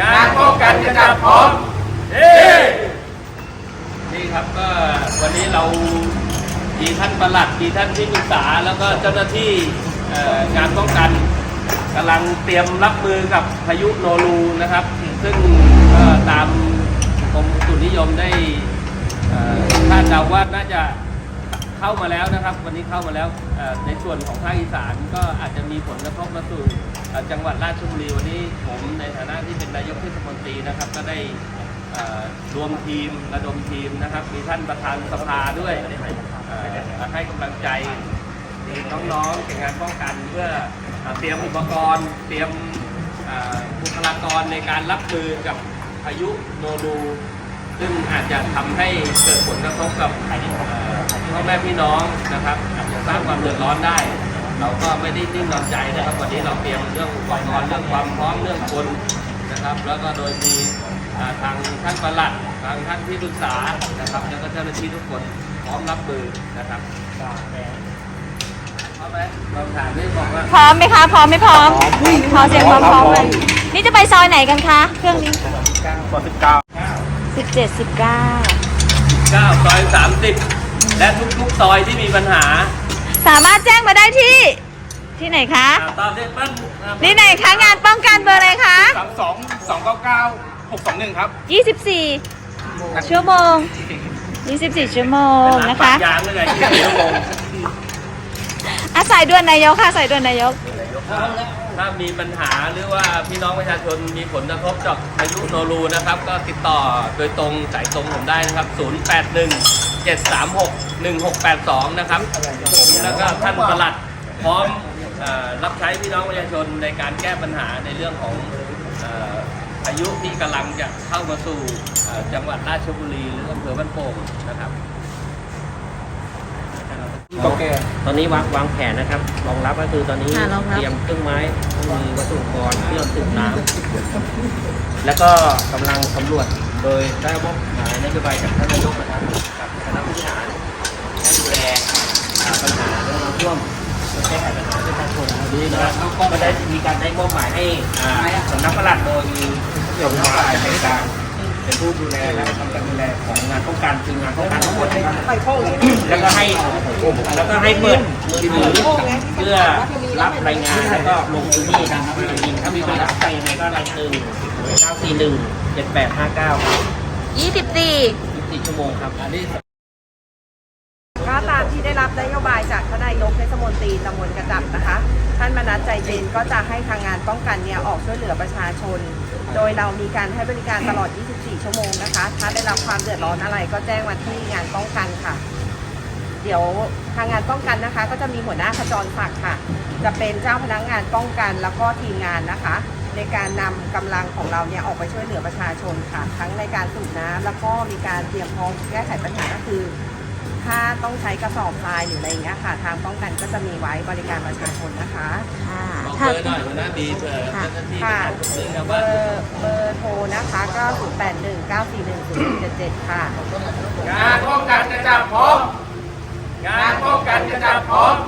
งานป้องกันจะจัดพร้อมเฮ้นี่ครับก็วันนี้เรามีท่านประหลัดมีท่านที่ปรึกษาแล้วก็เจ้าหน้าที่งานป้องกันกำลังเตรียมรับมือกับพายุโนรูนะครับ ซึ่งก็ตามกรมอุตุนิยมได้คาดเดาว่าน่าจะ เข้ามาแล้วนะครับ วันนี้เข้ามาแล้วในส่วนของภาคอีสานก็อาจจะมีผลกระทบมาสู่จังหวัดราชบุรีวันนี้ผมในฐานะที่เป็นนายกเทศมนตรีนะครับ ก็ได้รวมทีมระดมทีมนะครับ มีท่านประธานสภาด้วยให้กำลังใจทีมน้องๆเก่งงานป้องกันเพื่อเตรียมอุปกรณ์ เตรียมบุคลากรในการรับมือกับพายุโนรูซึ่งอาจจะทำให้เกิดผลกระทบกับเอ่อ พ่อแม่พี่น้องนะครับอาจจะสร้างความเดือดร้อนได้ เราก็ไม่ได้นิ่งนอนใจนะครับ วันนี้เราเตรียมเรื่องอุปกรณ์เรื่องความพร้อมเรื่องคนนะครับ แล้วก็โดยมีอ่าทางท่านประหลัดทางท่านที่ปรึกษานะครับ แล้วก็เจ้าหน้าที่ทุกคนพร้อมรับมือนะครับพร้อมไหมเราถามได้บอกว่าพร้อมไหมคะพร้อมไม่พร้อมขอเสียงพร้อมพร้อมเลยนี่จะไปซอยไหนกันคะเครื่องนี้กว่าสิบเก้าสิบเจ็ดสิบเก้าเก้าซอยสามสิบ และทุกๆซอยที่มีปัญหาสามารถแจ้งมาได้ที่ ที่ไหนคะ อ่าตอนนี้เปิ้ลอ่านี่ไหนคะงานป้องกันเบอร์อะไรคะ สามสองสองเก้าเก้าหกสองหนึ่งครับ 24 ชั่วโมง 24 ชั่วโมงเป็นร้านนะปะคะยางเลยไงที่ชั่วโมงอาศัยด่วนนายกค่ะสายด่วนนายก ถ้ามีปัญหาหรือว่าพี่น้องประชาชนมีผลกระทบจากพายุโนรูนะครับ ก็ติดต่อโดยตรงสายตรงผมได้นะครับ 081 736 1682 นะครับผมแล้วก็ท่านประหลัดพร้อมเอ่อรับใช้พี่น้องประชาชนในการแก้ปัญหาในเรื่องของเอ่อพายุที่กำลังจะเข้ามาสู่เอ่อจังหวัดราชบุรีหรืออำเภอบ้านโป่งนะครับ โอเค ตอนนี้วางวางแผนนะครับ รองรับก็คือตอนนี้ค่ะรองรับ เตรียมเครื่องไม้เครื่องมือวัตถุอุปกรณ์เครื่องสูบน้ำแล้วก็กำลังสำรวจโดยได้มอบหมายนโยบายจากท่านนายกนะครับกับคณะผู้บ ริหารให้ดูแลปัญหาเรื่องน้ำท่วมแก้ไขปัญหาประชาชนวันนี้นะครับก็ได้มีการได้มอบหมายให้สำนักปลัดโดยมีเกี่ยวข้องกับจัดการเป็นผู้ดูแลและทำการดูแลของงานป้องกันคืองานป้องกันทั้งหมดแล้วก็ให้แล้วก็ให้เปิดมือถือเพื่อรับรายงานแล้วก็ลงพื้นที่นะครับถ้ามีคนรับใจยังไงก็รายหนึ่งเก้าสี่หนึ่งเจ็ดแปดห้าเก้าครับ24ยี่สิบสี่ชั่วโมงครับ อันนี้ก็ตามที่ได้รับนโยบายจากทานนายกเทศมนตรีตำบลกระจับนะคะ ท่านมนัสใจเย็นก็จะให้ทางงานป้องกันเนี่ยออกช่วยเหลือประชาชน โดยเรามีการให้บริการตลอด 24 ชั่วโมงนะคะ ถ้าได้รับความเดือดร้อนอะไรก็แจ้งมาที่งานป้องกันค่ะ เดี๋ยวทางงานป้องกันนะคะ ก็จะมีหัวหน้าขจรศักดิ์ค่ะ จะเป็นเจ้าพนักงานป้องกันแล้วก็ทีมงานนะคะ ในการนำกำลังของเราเนี่ยออกไปช่วยเหลือประชาชนค่ะ ทั้งในการสูบน้ำแล้วก็มีการเตรียมพร้อมแก้ไขปัญหาก็คือ ถ้าต้องใช้กระสอบทรายหรืออะไรอย่างเงี้ยค่ะ ทางป้องกันก็จะมีไว้บริการประชาชนนะคะค่ะบอกถ้าเบอร์หน่อยหัวหน้าบีเผื่อเจ้าหน้าที่ค่ะไปซื้อกับเบว่าอร์เบอร์โทรนะคะก็0 8 1 9 4 1 0 7 7 ค่ะ งานป้องกันจะจับพร้อมงานป้องกันจะจับพร้อมเฮ้